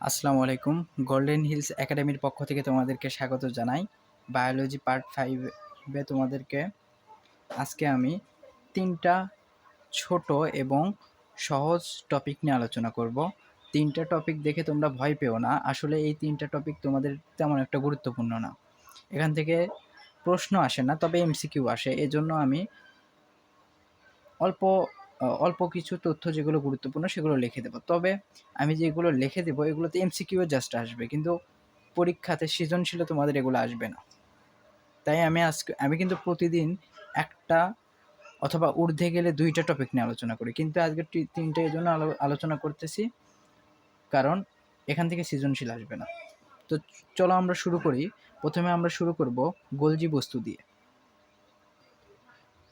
আসসালামু আলাইকুম। Golden hills একাডেমির পক্ষ থেকে তোমাদেরকে স্বাগত জানাই। বায়োলজি পার্ট ফাইভে তোমাদেরকে আজকে আমি তিনটা ছোট এবং সহজ টপিক নিয়ে আলোচনা করব। তিনটা টপিক দেখে তোমরা ভয় পেও না। আসলে এই তিনটা টপিক তোমাদের তেমন একটা গুরুত্বপূর্ণ না। এখান থেকে প্রশ্ন আসে না, তবে এমসিকিউ আসে। এজন্য আমি অল্প অল্প কিছু তথ্য যেগুলো গুরুত্বপূর্ণ সেগুলো লিখে দেবো। তবে আমি যেগুলো লিখে দেবো, এগুলোতে এমসিকিউ জাস্ট আসবে, কিন্তু পরীক্ষাতে সৃজনশীল তোমাদের এগুলো আসবে না। তাই আমি আজকে, আমি কিন্তু প্রতিদিন একটা অথবা ঊর্ধ্বে গেলে দুইটা টপিক নিয়ে আলোচনা করি। কিন্তু আজকে তিনটে জন্য আলোচনা করতেছি, কারণ এখান থেকে সৃজনশীল আসবে না। তো চলো আমরা শুরু করি। প্রথমে আমরা শুরু করব গোলজি বস্তু দিয়ে।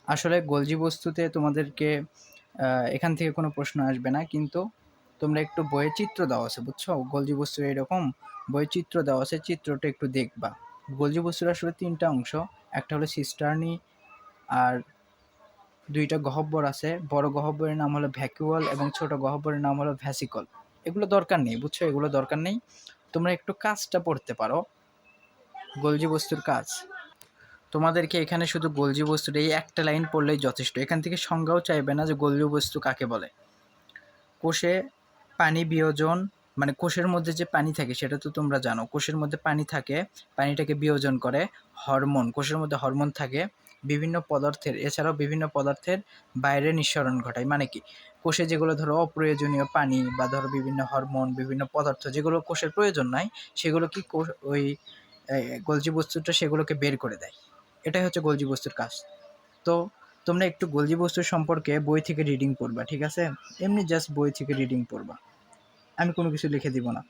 আসলে গোলজি বস্তুতে তোমাদেরকে এখান থেকে কোনো প্রশ্ন আসবে না, কিন্তু তোমরা একটু বইয়ের চিত্র দেওয়া আছে, বুঝছ? গোলজি বস্তু এরকম বইয়ে চিত্র দেওয়া আছে, চিত্রটা একটু দেখবা। গোলজি বস্তুর আসলে তিনটা অংশ, একটা হলো সিস্টার্নি আর দুইটা গহব্বর আছে। বড় গহব্বরের নাম হলো ভ্যাকুয়াল এবং ছোট গহব্বরের নাম হলো ভ্যাসিকল। এগুলো দরকার নেই, বুঝছ? এগুলো দরকার নেই। তোমরা একটু কাজটা পড়তে পারো। গোলজি বস্তুর কাজ। তোমাদেরকে এখানে শুধু গোলজি বস্তুটা এই একটা লাইন পড়লেই যথেষ্ট। এখান থেকে সংজ্ঞাও চাইবে না যে গোলজি বস্তু কাকে বলে। কোষে পানি বিয়োজন মানে কোষের মধ্যে যে পানি থাকে, সেটা তো তোমরা জানো। কোষের মধ্যে পানি থাকে, পানিটাকে বিয়োজন করে হরমোন। কোষের মধ্যে হরমোন থাকে বিভিন্ন পদার্থের, এছাড়াও বিভিন্ন পদার্থের বাইরে নিঃসরণ ঘটায়। মানে কি? কোষে যেগুলো ধরো অপ্রয়োজনীয় পানি বা ধরো বিভিন্ন হরমোন, বিভিন্ন পদার্থ, যেগুলো কোষের প্রয়োজন নাই, সেগুলো কি ওই গলজি বস্তুটা সেগুলোকে বের করে দেয়। এটাই হচ্ছে গোলজি বস্তুর কাজ। তো তোমরা একটু গোলজি বস্তুর সম্পর্কে বই থেকে রিডিং পড়বা, ঠিক আছে? এমনি জাস্ট বই থেকে রিডিং পড়বা। আমি কোনো কিছু লিখে দিব না।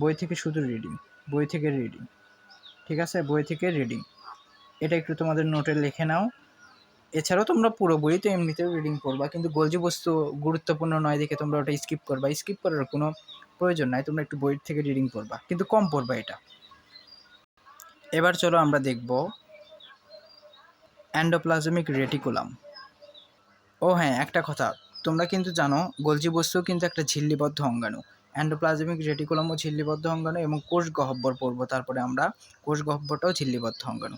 বই থেকে শুধু রিডিং বই থেকে রিডিং ঠিক আছে? বই থেকে রিডিং এটা একটু তোমাদের নোটে লিখে নাও। এছাড়াও তোমরা পুরো বই তো এমনিতেও রিডিং পড়বা, কিন্তু গোলজি বস্তু গুরুত্বপূর্ণ নয় দেখে তোমরা ওটা স্কিপ করবা। স্কিপ করার কোনো প্রয়োজন নাই, তোমরা একটু বই থেকে রিডিং পড়বা, কিন্তু কম পড়বা এটা। এবার চলো আমরা দেখব অ্যান্ডোপ্লাজমিক রেটিকুলাম। ও হ্যাঁ একটা কথা। তোমরা কিন্তু জানো, গোলজি বস্তু কিন্তু একটা ঝিল্লিবদ্ধ অঙ্গাণু। অ্যান্ডোপ্লাজমিক রেটিকুলামও ঝিল্লিবদ্ধ অঙ্গাণু এবং কোষ গহ্বর পড়ব তারপরে আমরা কোষ গহ্বরটাও ঝিল্লিবদ্ধ অঙ্গাণু।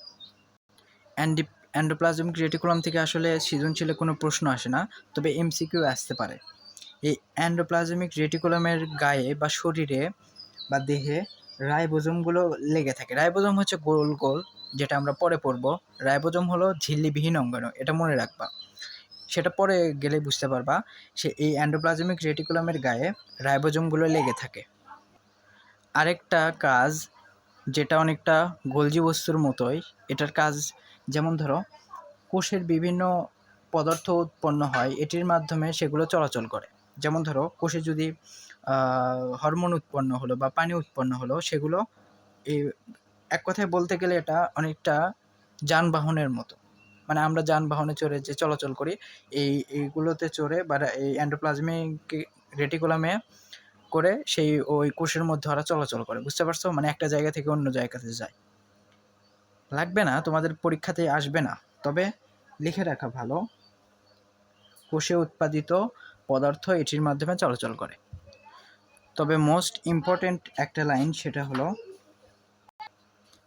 অ্যান্ডি অ্যান্ডোপ্লাজমিক রেটিকুলাম থেকে আসলে সৃজনশীলে কোনো প্রশ্ন আসে না, তবে এমসিকিউ আসতে পারে। এই অ্যান্ডোপ্লাজমিক রেটিকুলামের গায়ে বা শরীরে বা দেহে রাইবোজোমগুলো লেগে থাকে। রাইবোজোম হচ্ছে গোল গোল, যেটা আমরা পরে পড়ব। রাইবোজোম হলো ঝিল্লিবিহীন অঙ্গাণু, এটা মনে রাখবা। সেটা পরে গেলে বুঝতে পারবা সে এই অ্যান্ডোপ্লাজমিক রেটিকুলামের গায়ে রাইবোজোমগুলো লেগে থাকে। আরেকটা কাজ যেটা অনেকটা গোলজি বস্তুর মতোই, এটার কাজ যেমন ধরো, কোষের বিভিন্ন পদার্থ উৎপন্ন হয়, এটির মাধ্যমে সেগুলো চলাচল করে। যেমন ধরো, কোষে যদি হরমোন উৎপন্ন হলো বা পানি উৎপন্ন হলো, সেগুলো এই এক কথায় বলতে গেলে এটা অনেকটা যানবাহনের মতো। মানে আমরা যানবাহনে চড়ে যে চলাচল করি, এই এইগুলোতে চড়ে বা এই অ্যান্ডোপ্লাজমিক রেটিকুলামে করে সেই ওই কোষের মধ্যে ওরা চলাচল করে, বুঝতে পারছ? মানে একটা জায়গা থেকে অন্য জায়গাতে যায়। লাগবে না, তোমাদের পরীক্ষাতে আসবে না। তবে লিখে রাখা ভালো। কোষে উৎপাদিত পদার্থ এটির মাধ্যমে চলাচল করে। তবে মোস্ট ইম্পর্টেন্ট একটা লাইন সেটা হলো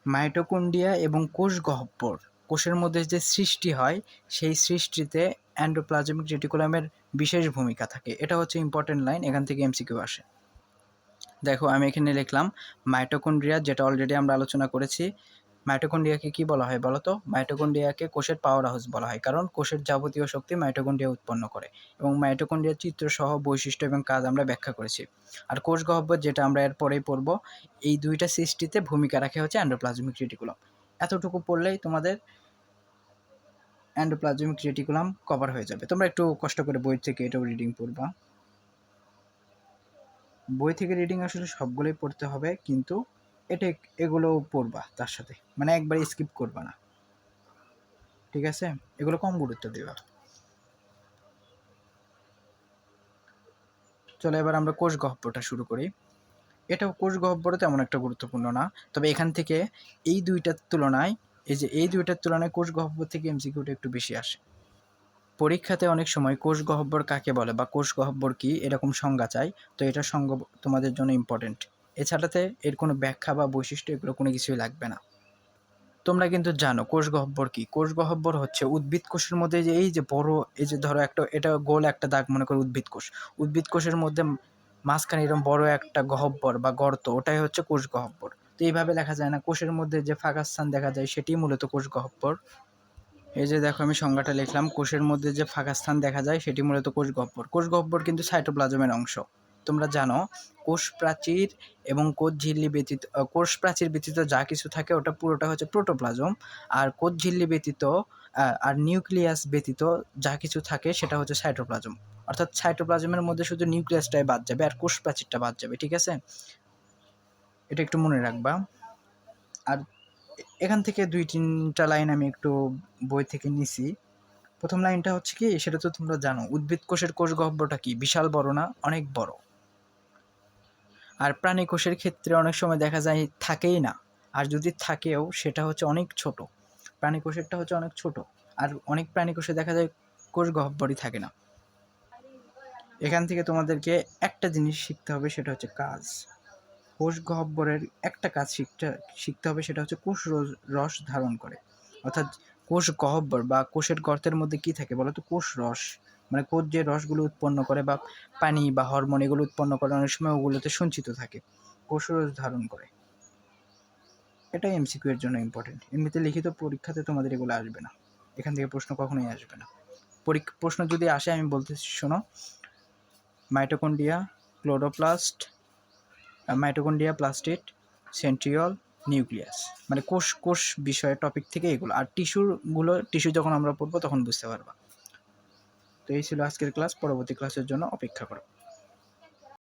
মাইটোকুন্ডিয়া এবং কোষ গহ্বর। কোষের মধ্যে যে সৃষ্টি হয়, সেই সৃষ্টিতে অ্যান্ডোপ্লাজমিক রেটিকুলামের বিশেষ ভূমিকা থাকে। এটা হচ্ছে ইম্পর্টেন্ট লাইন এখান থেকে এমসিকিউ আসে। দেখো, আমি এখানে লিখলাম মাইটোকন্ড্রিয়া যেটা অলরেডি আমরা আলোচনা করেছি। মাইটোকন্ড্রিয়াকে কি বলা হয় বলতো? মাইটোকন্ড্রিয়াকে কোষের পাওয়ার হাউস বলা হয়। কারণ কোষের যাবতীয় শক্তি মাইটোকন্ড্রিয়া উৎপন্ন করে এবং মাইটোকন্ড্রিয়ার চিত্র সহ বৈশিষ্ট্য এবং কাজ আমরা ব্যাখ্যা করেছি। আর কোষ গহ্বর যেটা আমরা এর পরেই পড়ব, এই দুইটা সৃষ্টিতে ভূমিকা রাখে হচ্ছে অ্যান্ডোপ্লাজমিক রেটিকুলাম এতটুকু পড়লেই তোমাদের অ্যান্ডোপ্লাজমিক রেটিকুলাম কভার হয়ে যাবে। তোমরা একটু কষ্ট করে বই থেকে এটাও রিডিং পড়বা। বই থেকে রিডিং আসলে সবগুলোই পড়তে হবে, কিন্তু এটা এগুলো পড়বা তার সাথে। মানে একবার স্কিপ করবা না। ঠিক আছে? এগুলো কম গুরুত্ব দেবা। চলো এবার আমরা কোষ গহ্বরটা শুরু করি। এটাও কোষ গহ্বরও তেমন একটা গুরুত্বপূর্ণ না। তবে এখান থেকে এই দুইটার তুলনায়, এই যে এই দুইটার তুলনায় কোষ গহ্বর থেকে এমসিকিউটা একটু বেশি আসে। পরীক্ষাতে অনেক সময় কোষ গহ্বর কাকে বলে বা কোষ গহ্বর কি, এরকম সংজ্ঞা চাই। তো এটা সঙ্গ তোমাদের জন্য ইম্পর্টেন্ট এছাড়াতে এর কোনো ব্যাখ্যা বা বৈশিষ্ট্য এগুলো কোনো কিছুই লাগবে না। তোমরা কিন্তু জানো কোষ গহ্বর কি? কোষ গহ্বর হচ্ছে উদ্ভিদ কোষের মধ্যে যে এই যে বড়, এই যে ধরো একটা, এটা গোল একটা দাগ মনে করো উদ্ভিদ কোষ। উদ্ভিদ কোষের মধ্যে মাঝখানে এরকম বড় একটা গহ্বর বা গর্ত, ওটাই হচ্ছে কোষ গহ্বর। তো এইভাবে লেখা যায় না। কোষের মধ্যে যে ফাঁকা স্থান দেখা যায়, সেটি মূলত কোষ গহ্বর। এই যে দেখো আমি সংজ্ঞাটা লিখলাম। কোষের মধ্যে যে ফাঁকা স্থান দেখা যায়, সেটি মূলত কোষ গহ্বর। কোষ গহ্বর কিন্তু সাইটোপ্লাজমের অংশ। তোমরা জানো কোষ প্রাচীর এবং কোষ ঝিল্লি ব্যতীত কোষ প্রাচীর ব্যতীত যা কিছু থাকে ওটা পুরোটা হচ্ছে প্রোটোপ্লাজম। আর কোষ ঝিল্লি ব্যতীত আর নিউক্লিয়াস ব্যতীত যা কিছু থাকে সেটা হচ্ছে সাইটোপ্লাজম। অর্থাৎ সাইটোপ্লাজমের মধ্যে শুধু নিউক্লিয়াসটাই বাদ যাবে আর কোষ প্রাচীরটা বাদ যাবে, ঠিক আছে? এটা একটু মনে রাখবা। আর এখান থেকে দুই তিনটা লাইন আমি একটু বই থেকে নিছি। প্রথম লাইনটা হচ্ছে কি, সেটা তো তোমরা জানো, উদ্ভিদ কোষের কোষ গহ্বরটা কি? বিশাল বড় না? অনেক বড়। আর প্রাণী কোষের ক্ষেত্রে অনেক সময় দেখা যায় থাকেই না। আর যদি থাকেও, সেটা হচ্ছে অনেক ছোট। প্রাণী কোষেরটা হচ্ছে অনেক ছোট। আর অনেক প্রাণী কোষে দেখা যায় কোষ গহ্বরই থাকে না। এখান থেকে তোমাদেরকে একটা জিনিস শিখতে হবে, সেটা হচ্ছে কাজ। কোষ গহ্বরের একটা কাজ শিখতে শিখতে হবে, সেটা হচ্ছে কোষ রস- ধারণ করে। অর্থাৎ কোষ গহ্বর বা কোষের গর্তের মধ্যে কি থাকে বলো তো কোষ রস। মানে কোষ যে রসগুলো উৎপন্ন করে বা পানি বা হরমোন এগুলো উৎপন্ন করে অনেক সময় ওগুলোতে সঞ্চিত থাকে কোষ রস ধারণ করে। এটা এমসিকিউ এর জন্য ইম্পর্টেন্ট এমনিতে লিখিত পরীক্ষাতে তোমাদের এগুলো আসবে না। এখান থেকে প্রশ্ন কখনোই আসবে না। পরীক্ষা, প্রশ্ন যদি আসে, আমি বলতেছি শোনো mitochondria chloroplast mitochondria plastid centriole nucleus মানে কোষ কোষ বিষয়ের টপিক থেকে এগুলো। আর টিস্যুগুলো টিস্যু যখন আমরা পড়ব, তখন বুঝতে পারবা। তো এই ছিল আজকের ক্লাস পরবর্তী ক্লাসের জন্য অপেক্ষা করো।